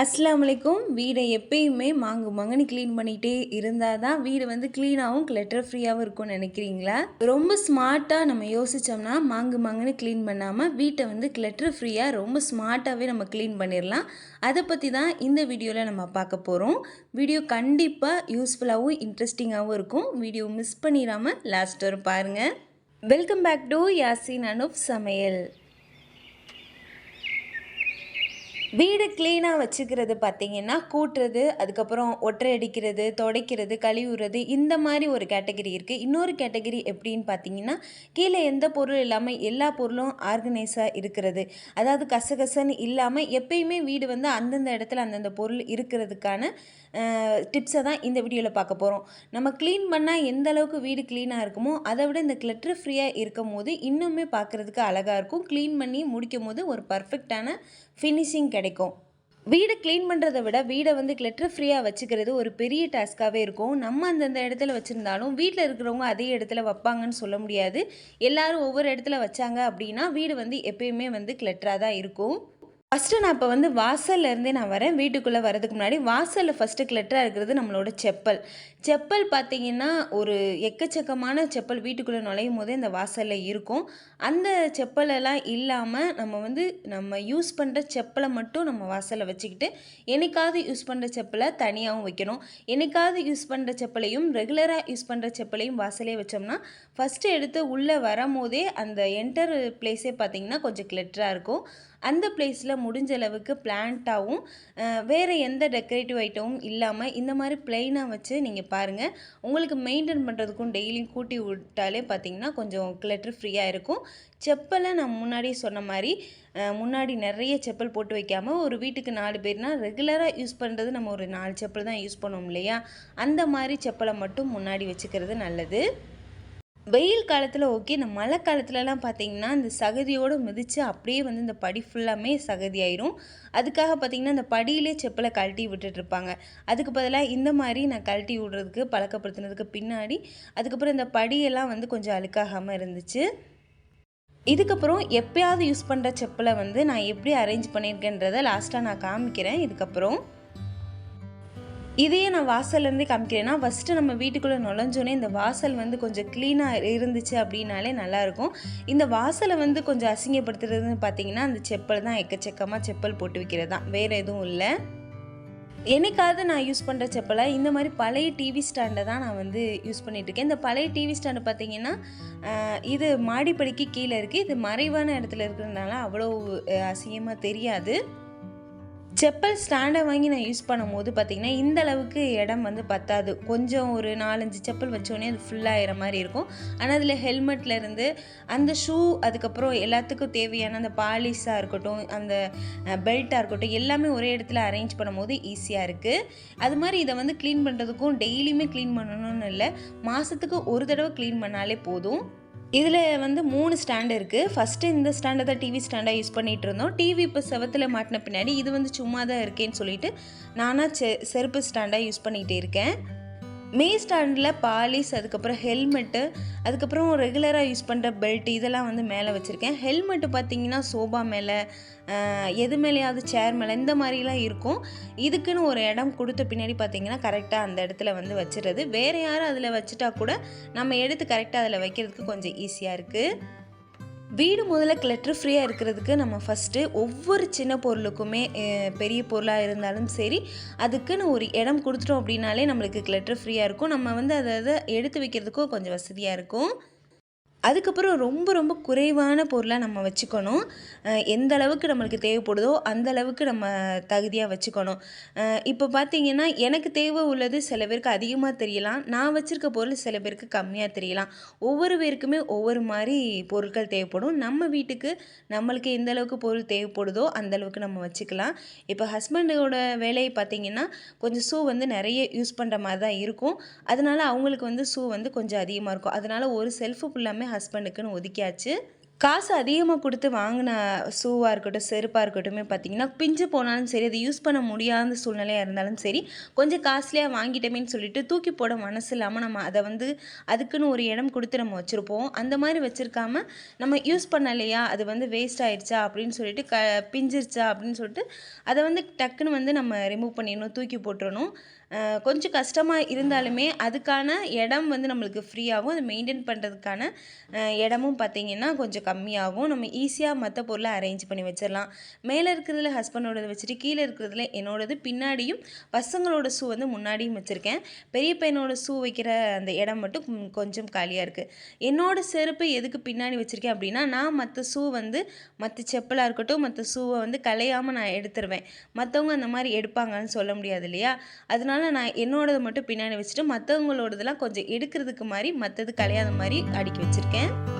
அஸ்லாம் வலைக்கும் வீடை எப்பயுமே மாங்கு மங்கனி க்ளீன் பண்ணிகிட்டே இருந்தால் தான் வீடு வந்து க்ளீனாகவும் கிளட்டர் ஃப்ரீயாகவும் இருக்கும்னு நினைக்கிறீங்களா? ரொம்ப ஸ்மார்ட்டாக நம்ம யோசித்தோம்னா மாங்கு மங்கனி க்ளீன் பண்ணாமல் வீட்டை வந்து கிளட்டர் ஃப்ரீயாக ரொம்ப ஸ்மார்ட்டாகவே நம்ம க்ளீன் பண்ணிடலாம். அதை பற்றி தான் இந்த வீடியோவில் நம்ம பார்க்க போகிறோம் வீடியோ கண்டிப்பாக யூஸ்ஃபுல்லாகவும் இன்ட்ரெஸ்டிங்காகவும் இருக்கும். வீடியோ மிஸ் பண்ணிடாமல் லாஸ்ட் வரும் பாருங்கள் welcome back to Yasin Anup சமையல் வீடு க்ளீனாக வச்சுக்கிறது பார்த்தீங்கன்னா கூட்டுறது அதுக்கப்புறம் ஒற்றை அடிக்கிறது துடைக்கிறது கழுவுறது இந்த மாதிரி ஒரு கேட்டகரி இருக்குது இன்னொரு கேட்டகரி எப்படின்னு பார்த்தீங்கன்னா கீழே எந்த பொருள் இல்லாமல் எல்லா பொருளும் ஆர்கனைஸாக இருக்கிறது. அதாவது கசகசன்னு இல்லாமல் எப்பயுமே வீடு வந்து அந்தந்த இடத்துல அந்தந்த பொருள் இருக்கிறதுக்கான டிப்ஸை தான் இந்த வீடியோவில் பார்க்க போகிறோம் நம்ம க்ளீன் பண்ணால் எந்த அளவுக்கு வீடு க்ளீனாக இருக்குமோ அதை விட இந்த கிளட்டர் ஃப்ரீயாக இருக்கும் போது இன்னுமே பார்க்குறதுக்கு அழகாக இருக்கும். க்ளீன் பண்ணி முடிக்கும் போது ஒரு பர்ஃபெக்டான ஃபினிஷிங் கிடைக்கும். வீடை க்ளீன் பண்ணுறதை விட வீடை வந்து கிளட்டர் ஃப்ரீயாக வச்சுக்கிறது ஒரு பெரிய டாஸ்க்காகவே இருக்கும். நம்ம அந்தந்த இடத்துல வச்சுருந்தாலும் வீட்டில் இருக்கிறவங்க அதே இடத்துல வைப்பாங்கன்னு சொல்ல முடியாது. எல்லோரும் ஒவ்வொரு இடத்துல வச்சாங்க அப்படின்னா வீடு வந்து எப்பயுமே வந்து கிளட்டராக தான் இருக்கும். ஃபஸ்ட்டு நான் இப்போ வந்து வாசல்ல இருந்தே நான் வரேன். வீட்டுக்குள்ளே வரதுக்கு முன்னாடி வாசலில் ஃபஸ்ட்டு கிளட்டராக இருக்கிறது நம்மளோட செப்பல். செப்பல் பார்த்தீங்கன்னா ஒரு எக்கச்சக்கமான செப்பல் வீட்டுக்குள்ளே நுழையும் போதே இந்த வாசலில் இருக்கும். அந்த செப்பலெல்லாம் இல்லாமல் நம்ம வந்து நம்ம யூஸ் பண்ணுற செப்பலை மட்டும் நம்ம வாசலில் வச்சுக்கிட்டு என்னைக்காவது யூஸ் பண்ணுற செப்பலை தனியாகவும் வைக்கணும். என்னைக்காவது யூஸ் பண்ணுற செப்பலையும் ரெகுலராக யூஸ் பண்ணுற செப்பலையும் வாசலே வச்சோம்னா ஃபஸ்ட்டு எடுத்து உள்ளே வரும்போதே அந்த என்டர் பிளேஸே பார்த்திங்கன்னா கொஞ்சம் கிளட்டராக இருக்கும். அந்த பிளேஸில் முடிஞ்ச அளவுக்கு பிளான்ட்டாகவும் வேறு எந்த டெக்கரேட்டிவ் ஐட்டமும் இல்லாமல் இந்த மாதிரி ப்ளைனாக வச்சு நீங்கள் பாருங்கள் உங்களுக்கு மெயின்டைன் பண்ணுறதுக்கும் டெய்லியும் கூட்டி விட்டாலே பார்த்தீங்கன்னா கொஞ்சம் கிளட்டர் ஃப்ரீயாக இருக்கும். செப்பலை நான் முன்னாடியே சொன்ன மாதிரி முன்னாடி நிறைய செப்பல் போட்டு வைக்காமல் ஒரு வீட்டுக்கு நாலு பேர்னால் ரெகுலராக யூஸ் பண்ணுறது நம்ம ஒரு நாலு செப்பல் தான் யூஸ் பண்ணுவோம் இல்லையா? அந்த மாதிரி செப்பலை மட்டும் முன்னாடி வச்சுக்கிறது நல்லது. வெயில் காலத்தில் ஓகே இந்த மழை காலத்துலலாம் பார்த்தீங்கன்னா இந்த சகதியோடு மிதித்து அப்படியே வந்து இந்த படி ஃபுல்லாமே சகதி ஆயிரும் அதுக்காக பார்த்தீங்கன்னா இந்த படியிலே செப்பலை கழட்டி விட்டுட்ருப்பாங்க அதுக்கு பதிலாக இந்த மாதிரி நான் கழட்டி விடுறதுக்கு பழக்கப்படுத்தினதுக்கு பின்னாடி அதுக்கப்புறம் இந்த படியெல்லாம் வந்து கொஞ்சம் அழுக்காகாமல் இருந்துச்சு. இதுக்கப்புறம் எப்பயாவது யூஸ் பண்ணுற செப்பலை வந்து நான் எப்படி அரேஞ்ச் பண்ணியிருக்கேன்றதை லாஸ்ட்டாக நான் காமிக்கிறேன். இதுக்கப்புறம் இதையே நான் வாசல்லேருந்தே காமிக்கிறேன்னா ஃபஸ்ட்டு நம்ம வீட்டுக்குள்ளே நுழைஞ்சோன்னே இந்த வாசல் வந்து கொஞ்சம் க்ளீனாக இருந்துச்சு அப்படின்னாலே நல்லாயிருக்கும். இந்த வாசலை வந்து கொஞ்சம் அசிங்கப்படுத்துறதுன்னு பார்த்தீங்கன்னா அந்த செப்பல் தான் எக்கச்சக்கமாக செப்பல் போட்டு வைக்கிறது தான். வேறு எதுவும் இல்லை. என்னைக்காவது நான் யூஸ் பண்ணுற செப்பலை இந்த மாதிரி பழைய டிவி ஸ்டாண்டை தான் நான் வந்து யூஸ் பண்ணிகிட்ருக்கேன் இந்த பழைய டிவி ஸ்டாண்டு பார்த்திங்கன்னா இது மாடிப்படிக்கு கீழே இருக்குது இது மறைவான இடத்துல இருக்கிறதுனால அவ்வளோ அசிங்கமாக தெரியாது. செப்பல் ஸ்டாண்டை வாங்கி நான் யூஸ் பண்ணும்போது பார்த்திங்கன்னா இந்த அளவுக்கு இடம் வந்து பத்தாது. கொஞ்சம் ஒரு நாலஞ்சு செப்பல் வச்சோடனே அது ஃபுல்லாகிற மாதிரி இருக்கும். ஆனால் அதில் ஹெல்மெட்லேருந்து அந்த ஷூ அதுக்கப்புறம் எல்லாத்துக்கும் தேவையான அந்த பாலிஷாக இருக்கட்டும் அந்த பெல்ட்டாக இருக்கட்டும் எல்லாமே ஒரே இடத்துல அரேஞ்ச் பண்ணும்போது ஈஸியாக இருக்குது அது மாதிரி இதை வந்து க்ளீன் பண்ணுறதுக்கும் டெய்லியுமே க்ளீன் பண்ணணும்னு இல்லை மாதத்துக்கு ஒரு தடவை க்ளீன் பண்ணாலே போதும். இதில் வந்து மூணு ஸ்டாண்டு இருக்குது ஃபஸ்ட்டு இந்த ஸ்டாண்டை தான் டிவி ஸ்டாண்டாக யூஸ் பண்ணிகிட்டு இருந்தோம். டிவி இப்போ செவத்தில் மாட்டின பின்னாடி இது வந்து சும்மா தான் இருக்கேன்னு சொல்லிட்டு நானாக செ செருப்பு ஸ்டாண்டாக யூஸ் பண்ணிகிட்டே இருக்கேன். மே ஸ்டாண்டில் பாலிஸ் அதுக்கப்புறம் ஹெல்மெட்டு அதுக்கப்புறம் ரெகுலராக யூஸ் பண்ணுற பெல்ட் இதெல்லாம் வந்து மேலே வச்சுருக்கேன். ஹெல்மெட்டு பார்த்தீங்கன்னா சோபா மேலே எது மேலேயாவது சேர் மேலே இந்த மாதிரிலாம் இருக்கும். இதுக்குன்னு ஒரு இடம் கொடுத்த பின்னாடி பார்த்தீங்கன்னா கரெக்டாக அந்த இடத்துல வந்து வச்சுருது வேறு யாரும் அதில் வச்சுட்டா கூட நம்ம எடுத்து கரெக்டாக அதில் வைக்கிறதுக்கு கொஞ்சம் ஈஸியாக இருக்குது வீடு முதல்ல கிளட்டர் ஃப்ரீயாக இருக்கிறதுக்கு நம்ம ஃபஸ்ட்டு ஒவ்வொரு சின்ன பொருளுக்குமே பெரிய பொருளாக இருந்தாலும் சரி அதுக்குன்னு ஒரு இடம் கொடுத்துட்டோம் அப்படின்னாலே நம்மளுக்கு கிளட்டர் ஃப்ரீயாக இருக்கும். நம்ம வந்து அதை அதை எடுத்து வைக்கிறதுக்கும் கொஞ்சம் வசதியாக இருக்கும். அதுக்கப்புறம் ரொம்ப ரொம்ப குறைவான பொருளாக நம்ம வச்சுக்கணும். எந்த அளவுக்கு நம்மளுக்கு தேவைப்படுதோ அந்த அளவுக்கு நம்ம தகுதியாக வச்சுக்கணும். இப்போ பார்த்தீங்கன்னா எனக்கு தேவை உள்ளது சில பேருக்கு அதிகமாக தெரியலாம். நான் வச்சுருக்க பொருள் சில பேருக்கு கம்மியாக தெரியலாம். ஒவ்வொரு பேருக்குமே ஒவ்வொரு மாதிரி பொருட்கள் தேவைப்படும். நம்ம வீட்டுக்கு நம்மளுக்கு எந்த அளவுக்கு பொருள் தேவைப்படுதோ அந்த அளவுக்கு நம்ம வச்சுக்கலாம். இப்போ ஹஸ்பண்டோட வேலையை பார்த்தீங்கன்னா கொஞ்சம் ஷூ வந்து நிறைய யூஸ் பண்ணுற மாதிரி தான் இருக்கும். அதனால் அவங்களுக்கு வந்து ஷூ வந்து கொஞ்சம் அதிகமாக இருக்கும். அதனால் ஒரு செல்ஃபு ஃபுல்லாமே ஹஸ்பண்டுக்குன்னு ஒதுக்கியாச்சு. காசு அதிகமாக கொடுத்து வாங்கின ஷூவாக இருக்கட்டும் செருப்பாக இருக்கட்டுமே பார்த்தீங்கன்னா பிஞ்சு போனாலும் சரி அதை யூஸ் பண்ண முடியாத சூழ்நிலையாக இருந்தாலும் சரி கொஞ்சம் காஸ்ட்லியாக வாங்கிட்டோமேன்னு சொல்லிட்டு தூக்கி போட மனசு இல்லாமல் நம்ம அதை வந்து அதுக்குன்னு ஒரு இடம் கொடுத்து நம்ம வச்சுருப்போம். அந்த மாதிரி வச்சுருக்காம நம்ம யூஸ் பண்ணலையா அது வந்து வேஸ்ட் ஆயிடுச்சா அப்படின்னு சொல்லிட்டு க பிஞ்சிருச்சா அப்படின்னு சொல்லிட்டு அதை வந்து டக்குன்னு வந்து நம்ம ரிமூவ் பண்ணிடணும் தூக்கி போட்டுடணும் கொஞ்சம் கஷ்டமாக இருந்தாலுமே அதுக்கான இடம் வந்து நம்மளுக்கு ஃப்ரீயாகும் அதை மெயின்டைன் பண்ணுறதுக்கான இடமும் பார்த்திங்கன்னா கொஞ்சம் கம்மியாகும் நம்ம ஈஸியாக மற்ற பொருளை அரேஞ்ச் பண்ணி வச்சிடலாம். மேலே இருக்கிறதுல ஹஸ்பண்டோடது வச்சுட்டு கீழே இருக்கிறதுல என்னோடது பின்னாடியும் பசங்களோட ஷூ வந்து முன்னாடியும் வச்சுருக்கேன். பெரிய பையனோட ஷூ வைக்கிற அந்த இடம் மட்டும் கொஞ்சம் காலியாக இருக்குது என்னோட செருப்பு எதுக்கு பின்னாடி வச்சுருக்கேன் அப்படின்னா நான் மற்ற ஷூ வந்து மற்ற செப்பலாக இருக்கட்டும் மற்ற ஷூவை வந்து கலையாமல் நான் எடுத்துருவேன். மற்றவங்க அந்த மாதிரி எடுப்பாங்கன்னு சொல்ல முடியாது இல்லையா? அதனால நான் என்னோடது மட்டும் பின்னாடி வச்சுட்டு மற்றவங்களோடதெல்லாம் கொஞ்சம் எடுக்கிறதுக்கு மாதிரி மற்றது கலையாத மாதிரி அடுக்கி வச்சுருக்கேன்.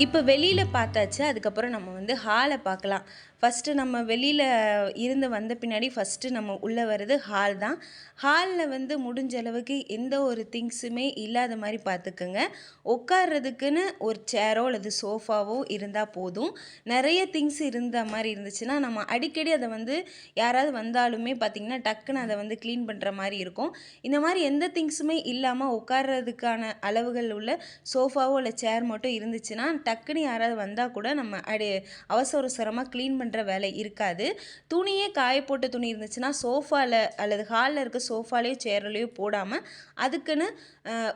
இப்போ வெளியில் பார்த்தாச்சு அதுக்கப்புறம் நம்ம வந்து ஹாலை பார்க்கலாம். ஃபஸ்ட்டு நம்ம வெளியில் இருந்து வந்த பின்னாடி ஃபஸ்ட்டு நம்ம உள்ளே வர்றது ஹால் தான். ஹாலில் வந்து முடிஞ்ச அளவுக்கு எந்த ஒரு திங்ஸுமே இல்லாத மாதிரி பார்த்துக்குங்க. உட்கார்றதுக்குன்னு ஒரு சேரோ அல்லது சோஃபாவோ இருந்தால் போதும். நிறைய திங்ஸ் இருந்த மாதிரி இருந்துச்சுன்னா நம்ம அடிக்கடி அதை வந்து யாராவது வந்தாலுமே பார்த்திங்கன்னா டக்குன்னு அதை வந்து க்ளீன் பண்ணுற மாதிரி இருக்கும். இந்த மாதிரி எந்த திங்ஸுமே இல்லாமல் உட்கார்றதுக்கான அளவுகள் உள்ள சோஃபாவோ இல்லை சேர் மட்டும் இருந்துச்சுன்னா டக்குன்னு யாராவது வந்தால் கூட நம்ம அடி அவசர அவசரமாக க்ளீன் பண்ணுற வேலை இருக்காது. துணியே காய போட்ட துணி இருந்துச்சுன்னா சோஃபாவில் அல்லது ஹாலில் இருக்க சோஃபாலேயோ சேர்லையோ போடாமல் அதுக்குன்னு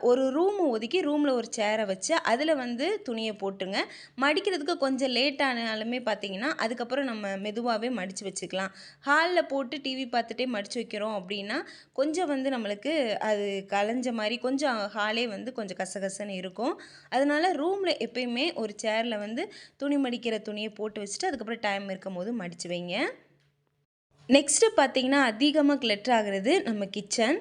ஒரு ரூம் ஒதுக்கி ரூமில் ஒரு சேரை வச்சு அதில் வந்து துணியை போட்டுங்க மடிக்கிறதுக்கு கொஞ்சம் லேட் ஆனாலுமே பார்த்தீங்கன்னா அதுக்கப்புறம் நம்ம மெதுவாகவே மடித்து வச்சுக்கலாம். ஹாலில் போட்டு டிவி பார்த்துட்டே மடித்து வைக்கிறோம் அப்படின்னா கொஞ்சம் வந்து நம்மளுக்கு அது கலைஞ்ச மாதிரி கொஞ்சம் ஹாலே வந்து கொஞ்சம் கசகசன்னு இருக்கும். அதனால ரூமில் எப்பயுமே ஒரு சேரில் வந்து துணி மடிக்கிற துணியை போட்டு வச்சுட்டு அதுக்கப்புறம் டைம் இருக்கும் போது மடித்து வைங்க. நெக்ஸ்ட்டு பார்த்தீங்கன்னா அதிகமாக கிளட்டர் ஆகிறது நம்ம கிச்சன்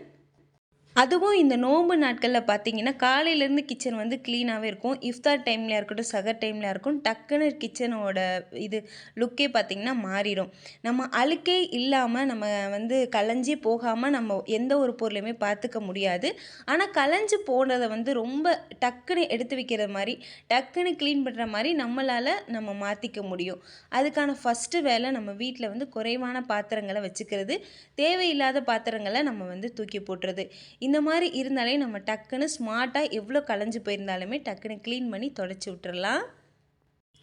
அதுவும் இந்த நோன்பு நாட்களில் பார்த்தீங்கன்னா காலையிலேருந்து கிச்சன் வந்து க்ளீனாகவே இருக்கும். இஃப்தார் டைமில் இருக்கட்டும் சகர் டைமில் இருக்கும் டக்குன்னு கிச்சனோட இது லுக்கே பார்த்திங்கன்னா மாறிடும். நம்ம அழுக்கே இல்லாமல் நம்ம வந்து கலைஞ்சி போகாமல் நம்ம எந்த ஒரு பொருளையுமே பார்த்துக்க முடியாது. ஆனால் கலைஞ்சு போனதை வந்து ரொம்ப டக்குன்னு எடுத்து வைக்கிற மாதிரி டக்குன்னு க்ளீன் பண்ணுற மாதிரி நம்மளால் நம்ம மாற்றிக்க முடியும். அதுக்கான ஃபஸ்ட்டு வேலை நம்ம வீட்டில் வந்து குறைவான பாத்திரங்களை வச்சுக்கிறது. தேவையில்லாத பாத்திரங்களை நம்ம வந்து தூக்கி போட்டுறது. இந்த மாதிரி இருந்தாலே நம்ம டக்குன்னு ஸ்மார்ட்டாக எவ்வளோ கலைஞ்சு போயிருந்தாலுமே டக்குன்னு க்ளீன் பண்ணி தொடச்சி விட்டுறலாம்.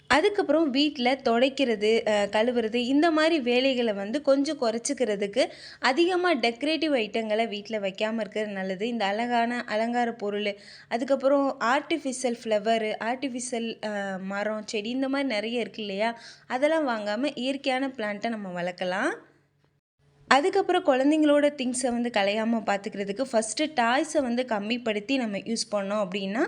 அதுக்கப்புறம் வீட்டில் துடைக்கிறது கழுவுறது இந்த மாதிரி வேலைகளை வந்து கொஞ்சம் குறைச்சிக்கிறதுக்கு அதிகமாக டெக்கரேட்டிவ் ஐட்டங்களை வீட்டில் வைக்காமல் இருக்கிறது நல்லது. இந்த அழகான அலங்கார பொருள் அதுக்கப்புறம் ஆர்டிஃபிஷியல் ஃப்ளவரு ஆர்டிஃபிஷியல் மரம் செடி இந்த மாதிரி நிறைய இருக்கு இல்லையா? அதெல்லாம் வாங்காமல் இயற்கையான பிளான்ட்டை நம்ம வளர்க்கலாம். அதுக்கப்புறம் குழந்தைங்களோட திங்ஸை வந்து கலையாமல் பார்த்துக்கிறதுக்கு ஃபஸ்ட்டு டாய்ஸை வந்து கம்மிப்படுத்தி நம்ம யூஸ் பண்ணோம் அப்படின்னா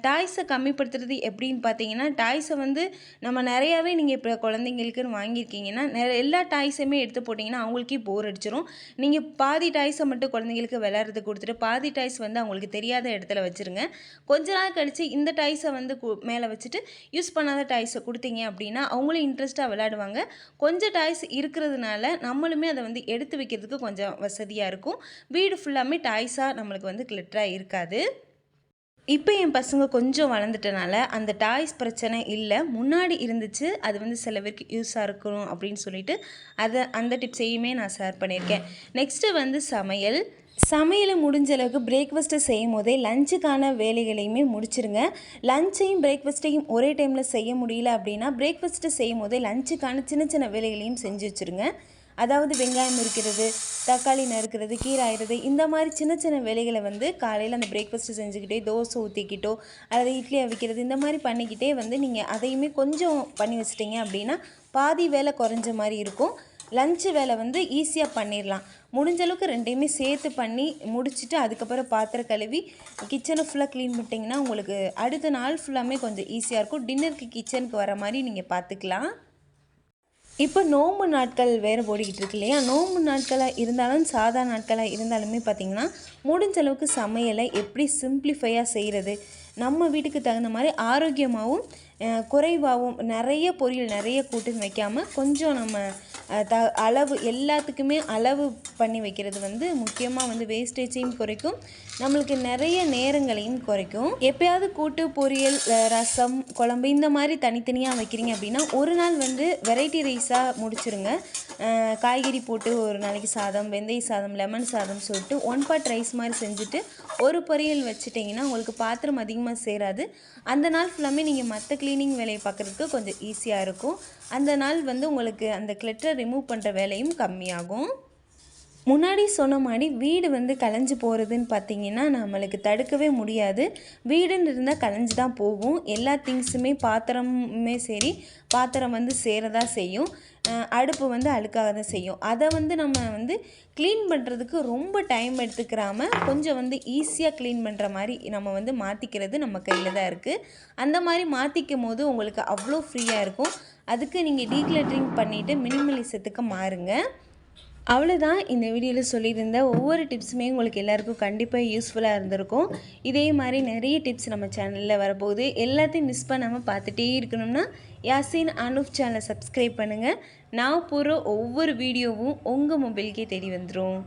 டாய்ஸை கம்மிப்படுத்துறது எப்படின்னு பார்த்தீங்கன்னா டாய்ஸை வந்து நம்ம நிறையாவே நீங்கள் இப்போ குழந்தைங்களுக்குன்னு வாங்கியிருக்கீங்கன்னா நிறைய எல்லா டாய்ஸுமே எடுத்து போட்டிங்கன்னா அவங்களுக்கே போர் அடிச்சிடும் நீங்கள் பாதி டாய்ஸை மட்டும் குழந்தைங்களுக்கு விளையாடுறது கொடுத்துட்டு பாதி டாய்ஸ் வந்து அவங்களுக்கு தெரியாத இடத்துல வச்சுருங்க. கொஞ்ச நாள் கழித்து இந்த டாய்ஸை வந்து கு- மேலே வச்சுட்டு யூஸ் பண்ணாத டாய்ஸை கொடுத்தீங்க அப்படின்னா அவங்களும் இன்ட்ரெஸ்ட்டாக விளையாடுவாங்க. கொஞ்சம் டாய்ஸ் இருக்கிறதுனால நம்மளுமே அதை வந்து எடுத்து வைக்கிறதுக்கு கொஞ்சம் வசதியாக இருக்கும். வீடு ஃபுல்லாமே டாய்ஸாக நம்மளுக்கு வந்து கிளிட்டராக இருக்காது. இப்போ என் பசங்க கொஞ்சம் வளர்ந்துட்டனால அந்த டாய்ஸ் பிரச்சனை இல்லை. முன்னாடி இருந்துச்சு அது வந்து சில பேருக்கு யூஸாக இருக்கணும் அப்படின்னு சொல்லிட்டு அதை அந்த டிப்ஸையுமே நான் ஷேர் பண்ணியிருக்கேன். நெக்ஸ்ட்டு வந்து சமையல். சமையலை முடிஞ்ச அளவுக்கு பிரேக்ஃபாஸ்ட்டு செய்யும் போதே லஞ்சுக்கான வேலைகளையுமே முடிச்சிருங்க. லஞ்சையும் பிரேக்ஃபாஸ்ட்டையும் ஒரே டைமில் செய்ய முடியல அப்படின்னா பிரேக்ஃபாஸ்ட்டு செய்யும் போதே லஞ்சுக்கான சின்ன சின்ன வேலைகளையும் செஞ்சு வச்சுருங்க. அதாவது வெங்காயம் இருக்கிறது தக்காளி நறுக்கிறது கீரை ஆயிடுறது இந்த மாதிரி சின்ன சின்ன வேலைகளை வந்து காலையில் அந்த பிரேக்ஃபாஸ்ட்டு செஞ்சுக்கிட்டே தோசை ஊற்றிக்கிட்டோ அல்லது இட்லி அவிக்கிறது இந்த மாதிரி பண்ணிக்கிட்டே வந்து நீங்கள் அதையுமே கொஞ்சம் பண்ணி வச்சிட்டிங்க அப்படின்னா பாதி வேலை குறைஞ்ச மாதிரி இருக்கும். லஞ்சு வேலை வந்து ஈஸியாக பண்ணிடலாம் முடிஞ்ச அளவுக்கு ரெண்டையுமே சேர்த்து பண்ணி முடிச்சுட்டு அதுக்கப்புறம் பாத்திரம் கழுவி கிச்சனை ஃபுல்லாக க்ளீன் பண்ணிட்டிங்கன்னா உங்களுக்கு அடுத்த நாள் ஃபுல்லாமே கொஞ்சம் ஈஸியாக இருக்கும். டின்னருக்கு கிச்சனுக்கு வர மாதிரி நீங்கள் பார்த்துக்கலாம் இப்போ நோம்பு நாட்கள் வேறு ஓடிக்கிட்டு இருக்கு இல்லையா? நோம்பு நாட்களாக இருந்தாலும் சாதா நாட்களாக இருந்தாலுமே பார்த்திங்கன்னா முடிஞ்ச அளவுக்கு சமையலை எப்படி சிம்பிளிஃபையாக செய்கிறது நம்ம வீட்டுக்கு தகுந்த மாதிரி ஆரோக்கியமாகவும் குறைவாகவும் நிறைய பொரியல் நிறைய கூட்டுன்னு வைக்காமல் கொஞ்சம் நம்ம த அளவு எல்லாத்துக்குமே அளவு பண்ணி வைக்கிறது வந்து முக்கியமாக வந்து வேஸ்டேஜையும் குறைக்கும். நம்மளுக்கு நிறைய நேரங்களையும் குறைக்கும். எப்பயாவது கூட்டு பொரியல் ரசம் குழம்பு இந்த மாதிரி தனித்தனியாக வைக்கிறீங்க அப்படின்னா ஒரு நாள் வந்து வெரைட்டி ரைஸாக முடிச்சுருங்க. காய்கறி போட்டு ஒரு நாளைக்கு சாதம் வெந்தய சாதம் லெமன் சாதம் சொல்லிட்டு ஒன் பாட் ரைஸ் மாதிரி செஞ்சுட்டு ஒரு பொரியல் வச்சுட்டிங்கன்னா உங்களுக்கு பாத்திரம் அதிகமாக சேராது. அந்த நாள் ஃபுல்லாமே நீங்கள் மற்ற க்ளீனிங் வேலையை பார்க்குறதுக்கு கொஞ்சம் ஈஸியாக இருக்கும். அந்த நாள் வந்து உங்களுக்கு அந்த கிளட்டரை ரிமூவ் பண்ணுற வேலையும் கம்மியாகும். முன்னாடி சொன்ன மாதிரி வீடு வந்து கலைஞ்சு போகிறதுன்னு பார்த்தீங்கன்னா நம்மளுக்கு தடுக்கவே முடியாது. வீடுன்னு இருந்தால் கலைஞ்சு தான் போகும். எல்லா திங்ஸுமே பாத்திரமுமே சரி பாத்திரம் வந்து சேரதா செய்யும். அடுப்பு வந்து அழுக்காக தான் செய்யும். அதை வந்து நம்ம வந்து க்ளீன் பண்ணுறதுக்கு ரொம்ப டைம் எடுத்துக்கிறாமல் கொஞ்சம் வந்து ஈஸியாக க்ளீன் பண்ணுற மாதிரி நம்ம வந்து மாற்றிக்கிறது நம்ம கையில் தான் இருக்குது அந்த மாதிரி மாற்றிக்கும் போது உங்களுக்கு அவ்வளோ ஃப்ரீயாக இருக்கும். அதுக்கு நீங்கள் டீக்ளட்டரிங் பண்ணிவிட்டு மினிமலிசத்துக்கு மாறுங்க. அவ்வளோதான் இந்த வீடியோவில் சொல்லியிருந்த ஒவ்வொரு டிப்ஸுமே உங்களுக்கு எல்லாருக்கும் கண்டிப்பாக யூஸ்ஃபுல்லாக இருந்திருக்கும். இதே மாதிரி நிறைய டிப்ஸ் நம்ம சேனலில் வரப்போகுது. எல்லாத்தையும் மிஸ் பண்ணாமல் பார்த்துட்டே இருக்கணும்னா யாசின் அனுப் சேனலை சப்ஸ்கிரைப் பண்ணுங்கள் நான் போகிற ஒவ்வொரு வீடியோவும் உங்கள் மொபைலுக்கே தேடி வந்துடும்